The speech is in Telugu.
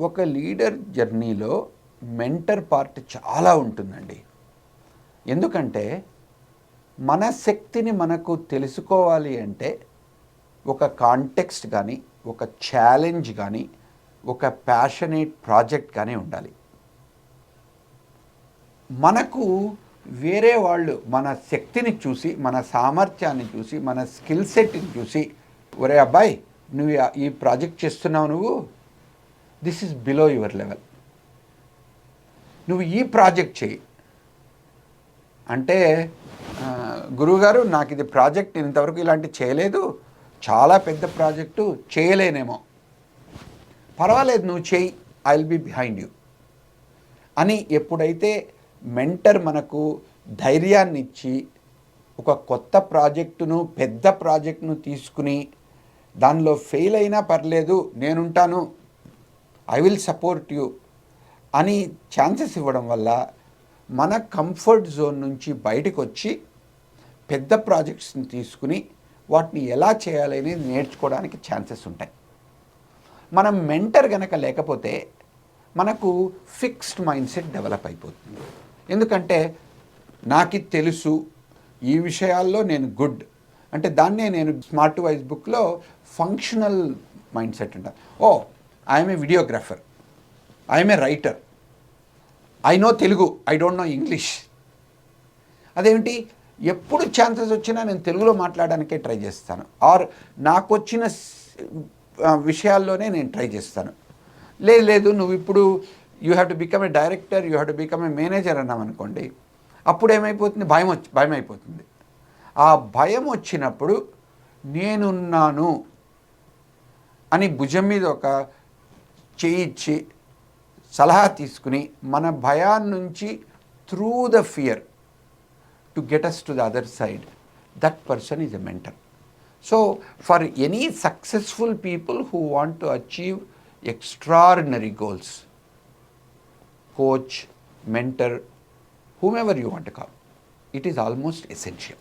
ఒక లీడర్ జర్నీలో మెంటర్ పార్ట్ చాలా ఉంటుందండి. ఎందుకంటే మన శక్తిని మనకు తెలుసుకోవాలి అంటే ఒక కాంటెక్స్ట్ కానీ ఒక ఛాలెంజ్ కానీ ఒక ప్యాషనేట్ ప్రాజెక్ట్ కానీ ఉండాలి. మనకు వేరే వాళ్ళు మన శక్తిని చూసి మన సామర్థ్యాన్ని చూసి మన స్కిల్ సెట్ని చూసి ఒరే అబ్బాయి నువ్వు ఈ ప్రాజెక్ట్ చేస్తున్నావు నువ్వు? This is below your level నువ్వు ఈ ప్రాజెక్ట్ చేయి అంటే గురువుగారు నాకు ఇది ప్రాజెక్ట్ నేను ఇంతవరకు ఇలాంటి చేయలేదు. చాలా పెద్ద ప్రాజెక్టు చేయలేనేమో. పర్వాలేదు నువ్వు చేయి I will be behind you అని ఎప్పుడైతే మెంటర్ మనకు ధైర్యాన్ని ఇచ్చి ఒక కొత్త ప్రాజెక్టును పెద్ద ప్రాజెక్టును తీసుకుని దానిలో ఫెయిల్ అయినా పర్లేదు నేనుంటాను ఐ విల్ సపోర్ట్ యూ అని ఛాన్సెస్ ఇవ్వడం వల్ల మన కంఫర్ట్ జోన్ నుంచి బయటకు వచ్చి పెద్ద ప్రాజెక్ట్స్ని తీసుకుని వాటిని ఎలా చేయాలి అనేది నేర్చుకోవడానికి ఛాన్సెస్ ఉంటాయి. మనం మెంటర్ గనక లేకపోతే మనకు ఫిక్స్డ్ మైండ్ సెట్ డెవలప్ అయిపోతుంది. ఎందుకంటే నాకు తెలుసు ఈ విషయాల్లో నేను గుడ్ అంటే దాన్నే నేను స్మార్ట్ వైజ్ బుక్లో ఫంక్షనల్ మైండ్ సెట్ ఉంటాను ఓ I'm a videographer I'm a writer I know Telugu I don't know English. అదేంటి ఎప్పుడు ఛాన్సెస్ వచ్చినా నేను తెలుగులో మాట్లాడడానికే ట్రై చేస్తాను. ఆర్ నాకు వచ్చిన విషయాల్లోనే నేను ట్రై చేస్తాను. లేదు లేదు నువ్వు ఇప్పుడు you have to become a director you have to become a manager అన్నాం అనుకోండి అప్పుడు ఏమైపోతుంది? భయం వచ్చి భయం అయిపోతుంది. ఆ భయం వచ్చినప్పుడు నేనున్నాను అని భుజం మీద ఒక చేయి ఇచ్చి సలహా తీసుకుని మన భయాన్ని నుంచి through the fear to get us to the other side that person is a mentor so for any successful people who want to achieve extraordinary goals coach mentor whomever you want to call it is almost essential